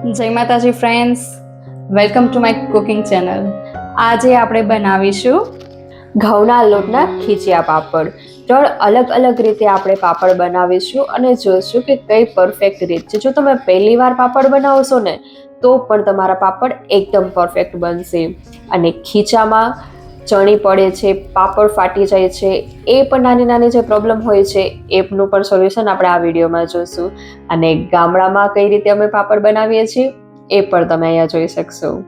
જય માતાજી friends welcome to my cooking channel આજે આપણે બનાવીશું ઘઉંના લોટના ખીચિયા પાપડ. ત્રણ અલગ અલગ રીતે આપણે પાપડ બનાવીશું અને જોઈશું કે કઈ પરફેક્ટ રીત છે. જો તમે પહેલી વાર પાપડ બનાવશો ને, તો પણ તમારા પાપડ એકદમ પરફેક્ટ બનશે. અને ખીચામાં ચણી પડે છે, પાપડ ફાટી જાય છે, એ પણ નાની નાની જે પ્રોબ્લેમ હોય છે, એનું પણ સોલ્યુશન આપણે આ વિડીયોમાં જોઈશું અને ગામડામાં કઈ રીતે અમે પાપડ બનાવીએ છીએ, એ પણ તમે અહીંયા જોઈ શકશો.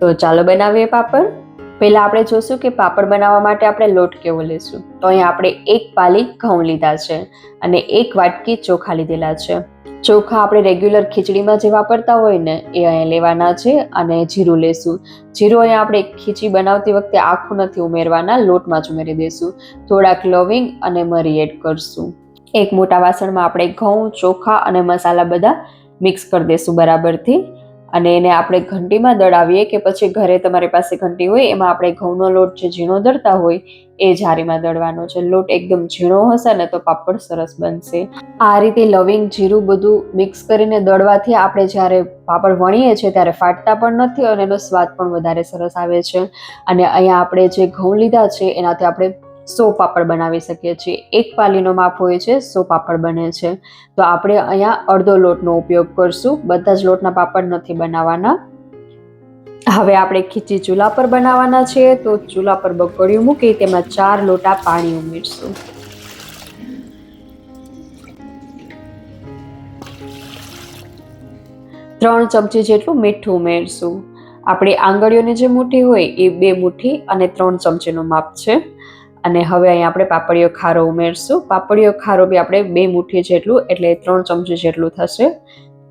તો ચાલો બનાવીએ પાપડ. પહેલાં આપણે જોઈશું કે પાપડ બનાવવા માટે આપણે લોટ કેવો લેશું. તો અહીંયા આપણે એક પાલી ઘઉં લીધા છે અને એક વાટકી ચોખા લીધેલા છે. ચોખા આપણે રેગ્યુલર ખીચડીમાં જે વાપરતા હોય ને, એ અહીંયા લેવાના છે અને જીરું લેશું. જીરું અહીંયા આપણે ખીચડી બનાવતી વખતે આખું નથી ઉમેરવાના, લોટમાં જ ઉમેરી દઈશું થોડાક લવિંગ અને મરી એડ કરશું. એક મોટા વાસણમાં આપણે ઘઉં, ચોખા અને મસાલા બધા મિક્સ કરી દઈશું બરાબરથી. અને એને આપણે ઘંટીમાં દળાવીએ કે પછી ઘરે તમારી પાસે ઘંટી હોય, એમાં આપણે ઘઉંનો લોટ જે ઝીણો દળતા હોય, એ જારીમાં દળવાનો છે. લોટ એકદમ ઝીણો હશે ને તો પાપડ સરસ બનશે. આ રીતે લવિંગ જીરું બધું મિક્સ કરીને દળવાથી આપણે જ્યારે પાપડ વણીએ છીએ ત્યારે ફાટતા પણ નથી અને એનો સ્વાદ પણ વધારે સરસ આવે છે. અને અહીંયા આપણે જે ઘઉં લીધા છે, એનાથી આપણે સો પાપડ બનાવી શકીએ છીએ. એક પાલીનો માપ હોય છે, સો પાપડ બને છે. તો આપણે અહીંયા અડધો લોટનો ઉપયોગ કરશું. બધા જ લોટના પાપડ નથી બનાવવાના હવે આપણે ખીચી ચૂલા પર બનાવવાના છે તો ચૂલા પર બગોડિયું મૂકી તેમાં ચાર લોટા પાણી ઉમેરશું. ત્રણ ચમચી જેટલું મીઠું ઉમેરશું. આપણી આંગળીઓની જે મુઠ્ઠી હોય એ બે મુઠ્ઠી અને ત્રણ ચમચીનું માપ છે. અને હવે અહીંયા આપણે પાપડીઓ ખારો ઉમેરશું. પાપડીઓ ખારો બી આપણે બે મુઠ્ઠી જેટલું, એટલે ત્રણ ચમચી જેટલું થશે.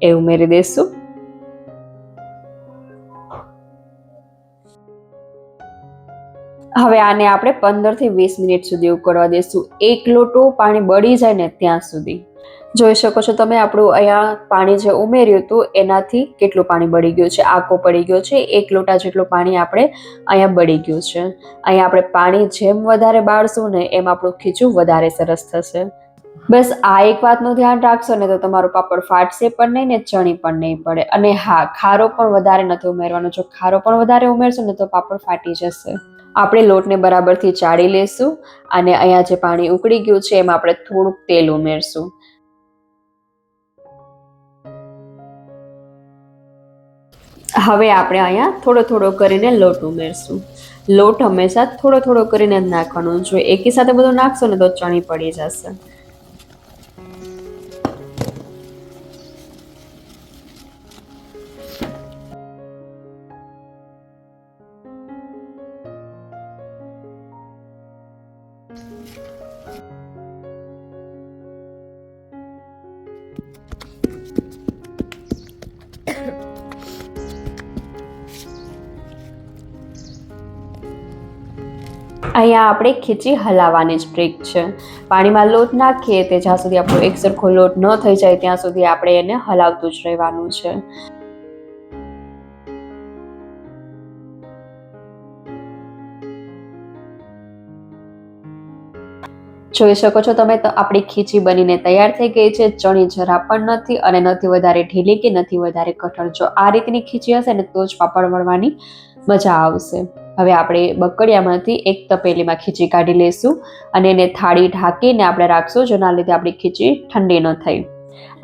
એ ઉમેરી દઈશું. હવે આને આપણે પંદરથી વીસ મિનિટ સુધી ઉકળવા દઈશું. એક લોટો પાણી બળી જાય ને ત્યાં સુધી. જોઈ શકો છો તમે આપણું અહીંયા પાણી જે ઉમેર્યું હતું, એનાથી કેટલું પાણી બળી ગયું છે? આકો પડી ગયો છે, એક લોટા જેટલું પાણી આપણે અહીંયા બળી ગયું છે. અહીંયા આપણે પાણી જેમ વધારે બાળશું ને એમ આપણું ખીચું વધારે સરસ થશે. બસ આ એક વાતનું ધ્યાન રાખશો ને તો તમારું પાપડ ફાટશે પણ નહીં ને ચણી પણ નહીં પડે. અને હા, ખારો પણ વધારે નથી ઉમેરવાનો. જો ખારો પણ વધારે ઉમેરશો ને તો પાપડ ફાટી જશે. આપણે લોટને બરાબરથી ચાળી લેશું અને અહીંયા જે પાણી ઉકળી ગયું છે એમાં આપણે થોડુંક તેલ ઉમેરશું. હવે આપણે અહીંયા થોડો થોડો કરીને લોટ ઉમેરશું. લોટ હંમેશા થોડો થોડો કરીને જ નાખવાનો જો એકી સાથે બધો નાખશો ને તો ચણી પડી જશે. અહીંયા આપણે ખીચી હલાવવાની જ ટ્રીક છે. પાણીમાં લોટ નાખીએ તે જ્યાં સુધી આપણો એક સરખો લોટ ન થઈ જાય ત્યાં સુધી આપણે એને હલાવતું જ રહેવાનું છે. જોઈ શકો છો તમે તો આપણી ખીચી બનીને તૈયાર થઈ ગઈ છે. ચણી જરા પણ નથી અને નથી વધારે ઢીલી કે નથી વધારે કઠણ. જો આ રીતની ખીચી હશે ને તો જ પાપડ વળવાની મજા આવશે. હવે આપણે બકડિયામાંથી એક તપેલીમાં ખીચી કાઢી લઈશું અને એને થાળી ઢાંકીને આપણે રાખશું, જેના લીધે આપણી ખીચી ઠંડી ન થઈ.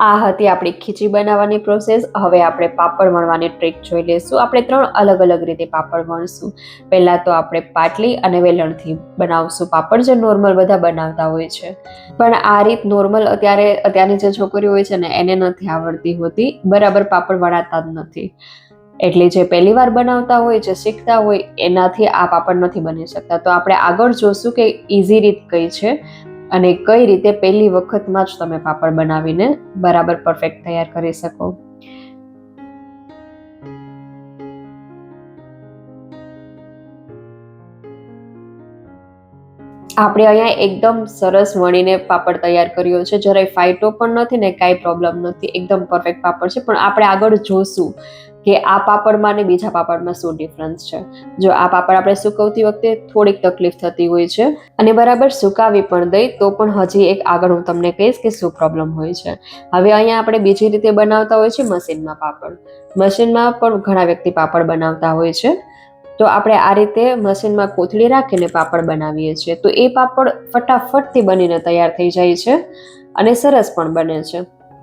આ હતી આપણી ખીચી બનાવવાની પ્રોસેસ. હવે આપણે પાપડ વણવાની ટ્રીક જોઈ લઈશું. આપણે ત્રણ અલગ અલગ રીતે પાપડ વણશું. પહેલાં તો આપણે પાટલી અને વેલણથી બનાવશું પાપડ, જે નોર્મલ બધા બનાવતા હોય છે. પણ આ રીત નોર્મલ અત્યારે, અત્યારની જે છોકરીઓ હોય છે ને, એને નથી આવડતી હોતી. બરાબર પાપડ વણાતા જ નથી. એટલે જે પહેલી વાર બનાવતા હોય, જે શીખતા હોય, એનાથી આ પાપડ નથી બની શકતા. તો આપણે આગળ જોશું કે ઇઝી રીત કઈ છે અને કઈ રીતે પહેલી વખતમાં જ તમે પાપડ બનાવીને બરાબર પરફેક્ટ તૈયાર કરી શકો. આપણે અહીંયા એકદમ સરસ વણીને પાપડ તૈયાર કર્યો છે. જરાય ફાઇટો પણ નથી ને કાંઈ પ્રોબ્લેમ નથી. એકદમ પરફેક્ટ પાપડ છે. પણ આપણે આગળ જોશું કે આ પાપડમાં અને બીજા પાપડમાં શું ડિફરન્સ છે? જો આ પાપડ આપણે સુકવતી વખતે થોડીક તકલીફ થતી હોય છે અને બરાબર સુકાવી પણ દઈ, તો પણ હજી એક આગળ હું તમને કહીશ કે શું પ્રોબ્લેમ હોય છે. હવે અહીંયા આપણે બીજી રીતે બનાવતા હોય છે મશીનમાં પાપડ. મશીનમાં પણ ઘણા વ્યક્તિ પાપડ બનાવતા હોય છે. તો આપણે આ રીતે મશીનમાં કોથળી રાખીને પાપડ બનાવીએ છીએ. તો એ પાપડ ફટાફટથી બનીને તૈયાર થઈ જાય છે અને સરસ પણ બને છે.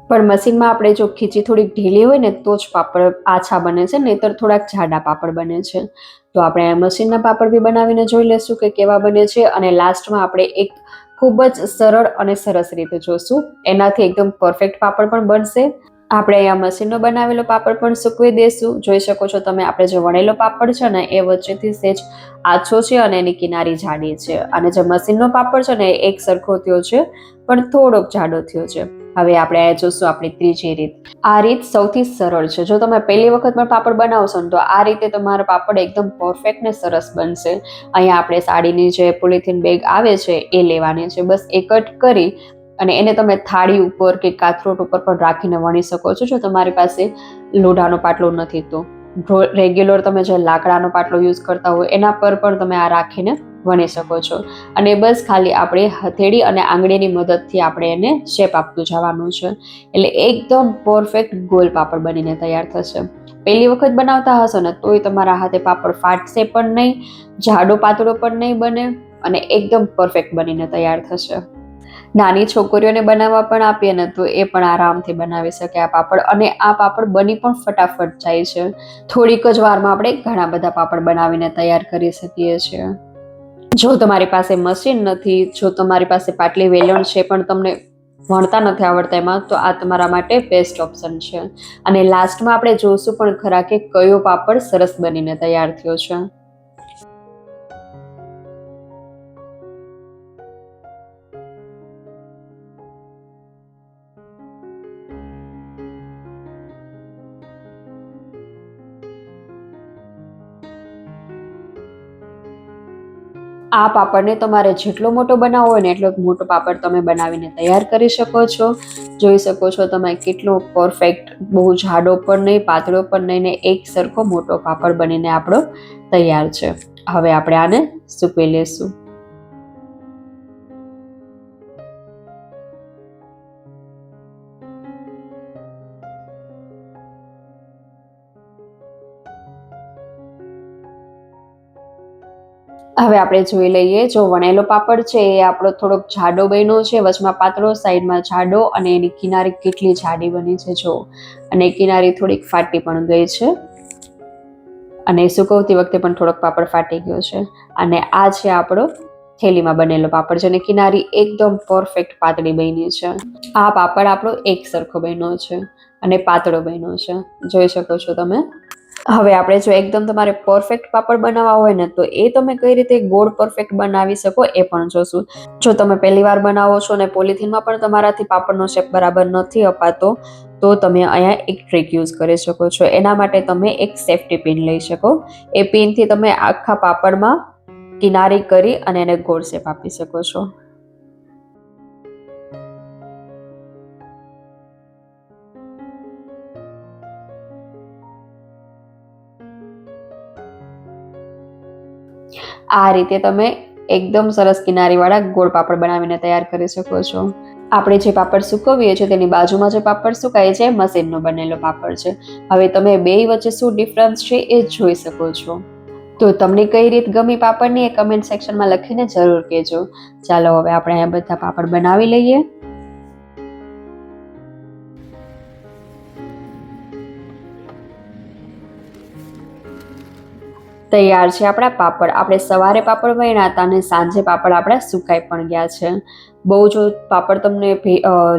પણ મશીનમાં આપણે જો ખીચી થોડીક ઢીલી હોય ને, તો જ પાપડ આછા બને છે, નહીતર થોડાક જાડા પાપડ બને છે. તો આપણે મશીનના પાપડ બી બનાવીને જોઈ લેશું કે કેવા બને છે, અને લાસ્ટમાં આપણે એક ખૂબ જ સરળ અને સરસ રીતે જોશું. એનાથી એકદમ પરફેક્ટ પાપડ પણ બનશે. આપણે અહીંયા મશીનનો બનાવેલો પાપડ પણ સૂકવી દઈશું જોઈ શકો છો તમે, આપણે જે વણેલો પાપડ છે ને, એ વચ્ચેથી સેજ આછો છે અને એની કિનારી જાડી છે. અને જે મશીનનો પાપડ છે ને એક સરખો થયો છે, પણ થોડોક જાડો થયો છે. હવે આપણે આ જોશું આપણી ત્રીજી રીત. આ રીત સૌથી સરળ છે. જો તમે પહેલી વખત પણ પાપડ બનાવશો ને તો આ રીતે તમારો પાપડ એકદમ પરફેક્ટ ને સરસ બનશે. અહીંયા આપણે સાડીની જે પોલિથીન બેગ આવે છે એ લેવાની છે. બસ એ કટ કરી અને એને તમે થાળી ઉપર કે કાથરોટ ઉપર પણ રાખીને વણી શકો છો. જો તમારી પાસે લોઢાનો પાટલો નથી તો. રેગ્યુલર તમે જે લાકડાનો પાટલો યુઝ કરતા હોય એના પર પણ તમે આ રાખીને વણી શકો છો. અને બસ ખાલી આપણે હથેળી અને આંગળીની મદદથી આપણે એને શેપ આપતું જવાનું છે. એટલે એકદમ પરફેક્ટ ગોલ પાપડ બનીને તૈયાર થશે. પહેલી વખત બનાવતા હશો ને તોય તમારા હાથે પાપડ ફાટશે પણ નહીં, જાડો પાતળો પણ નહીં બને અને એકદમ પરફેક્ટ બનીને તૈયાર થશે. નાની છોકરીઓને બનાવવા પણ આપીએ ને તો એ પણ આરામથી બનાવી શકે આ પાપડ અને આ પાપડ બની પણ ફટાફટ જાય છે. થોડીક જ વારમાં આપણે ઘણા બધા પાપડ બનાવીને તૈયાર કરી શકીએ છીએ. જો તમારી પાસે મશીન નથી, જો તમારી પાસે પાટલી વેલણ છે પણ તમને ભણતા નથી આવડતા એમાં, તો આ તમારા માટે બેસ્ટ ઓપ્શન છે. અને લાસ્ટમાં આપણે જોશું પણ ખરા કે કયો પાપડ સરસ બનીને તૈયાર થયો છે. આ પાપડને તમારે જેટલો મોટો બનાવવો હોય ને એટલો મોટો પાપડ તમે બનાવીને તૈયાર કરી શકો છો. જોઈ શકો છો તમે કેટલો પરફેક્ટ બહુ જાડો પણ નહીં, પાતળો પણ નહીં ને એક સરખો મોટો પાપડ બનીને આપણો તૈયાર છે. હવે આપણે આને સૂકવી લેશું. હવે આપણે જોઈ લઈએ, જો વણેલો પાપડ છે એ આપણો થોડોક જાડો બન્યો છે, વચમાં પાતળો, સાઈડમાં જાડો અને એની કિનારી કેટલી જાડી બની છે જો. અને કિનારી થોડીક ફાટી પણ ગઈ છે. અને સુકવતી વખતે પણ થોડોક પાપડ ફાટી ગયો છે. અને આ છે આપણો થેલીમાં બનેલો પાપડ છે અને કિનારી એકદમ પરફેક્ટ પાતળી બની છે. આ પાપડ આપણો એક સરખો બન્યો છે અને પાતળો બન્યો છે. જોઈ શકો છો તમે? હવે આપણે જો એકદમ તમારે પરફેક્ટ પાપડ બનાવવા હોય ને, તો એ તમે કઈ રીતે ગોળ પરફેક્ટ બનાવી શકો એ પણ જોશું. જો તમે પહેલી વાર બનાવો છો ને, પોલિથીનમાં પણ તમારાથી પાપડનો શેપ બરાબર નથી અપાતો, તો તમે અહીંયા એક ટ્રીક યુઝ કરી શકો છો. એના માટે તમે એક સેફ્ટી પિન લઈ શકો. એ પિનથી તમે આખા પાપડમાં કિનારી કરી અને એને ગોળ શેપ આપી શકો છો. આ રીતે તમે એકદમ સરસ કિનારીવાળા ગોળ પાપડ બનાવીને તૈયાર કરી શકો છો. આપણે જે પાપડ સુકવીએ છીએ તેની બાજુમાં જે પાપડ સુકાય છે મશીનનો બનેલો પાપડ છે. હવે તમે બે વચ્ચે શું ડિફરન્સ છે એ જોઈ શકો છો. તો તમને કઈ રીત ગમી પાપડની એ કમેન્ટ સેક્શનમાં લખીને જરૂર કહેજો. ચાલો હવે આપણે અહીંયા બધા પાપડ બનાવી લઈએ. તૈયાર છે આપણા પાપડ. આપણે સવારે પાપડ વણ્યા હતા અને સાંજે પાપડ આપણા સુકાઈ પણ ગયા છે. બહુ જો પાપડ તમને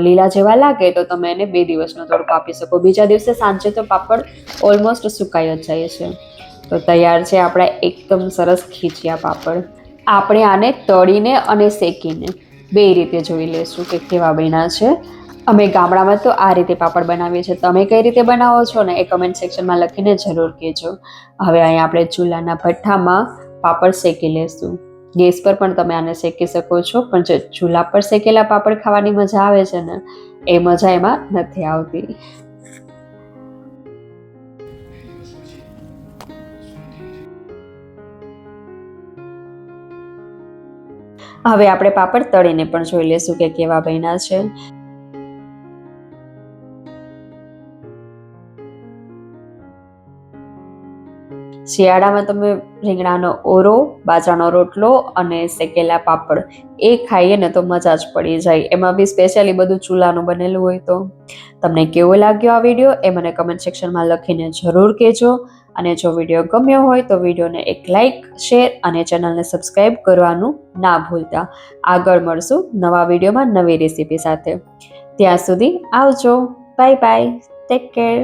લીલા જેવા લાગે તો તમે એને બે દિવસનો તડકો આપી શકો. બીજા દિવસે સાંજે તો પાપડ ઓલમોસ્ટ સુકાઈ જ જાય છે. તો તૈયાર છે આપણા એકદમ સરસ ખીચિયા પાપડ. આપણે આને તળીને અને શેકીને બે રીતે જોઈ લેશું કે કેવા બન્યા છે. અમે ગામડામાં તો આ રીતે પાપડ બનાવીએ છીએ. તમે કઈ રીતે બનાવો છો ને એ કમેન્ટ સેક્શનમાં લખીને જરૂર કહેજો. હવે અહીં આપણે ચૂલાના ભઠ્ઠામાં પાપડ શેકી લેશું. ગેસ પર પણ તમે આને શેકી શકો છો, પણ જે ચૂલા પર શેકેલા પાપડ ખાવાની મજા આવે છે ને, એ મજા એમાં નથી આવતી. હવે આપણે પાપડ તળીને પણ જોઈ લેશું કે કેવા બન્યા છે. શિયાળામાં તમે રીંગણાનો ઓરો, બાજરાનો રોટલો અને શેકેલા પાપડ એ ખાઈએ ને તો મજા જ પડી જાય. એમાં બી સ્પેશિયલી બધું ચૂલાનું બનેલું હોય તો. તમને કેવો લાગ્યો આ વીડિયો એ મને કમેન્ટ સેક્શનમાં લખીને જરૂર કહેજો. અને જો વીડિયો ગમ્યો હોય તો વિડીયોને એક લાઇક શેર અને ચેનલને સબસ્ક્રાઈબ કરવાનું ના ભૂલતા. આગળ મળશું નવા વિડીયોમાં નવી રેસીપી સાથે. ત્યાં સુધી આવજો. Bye bye take care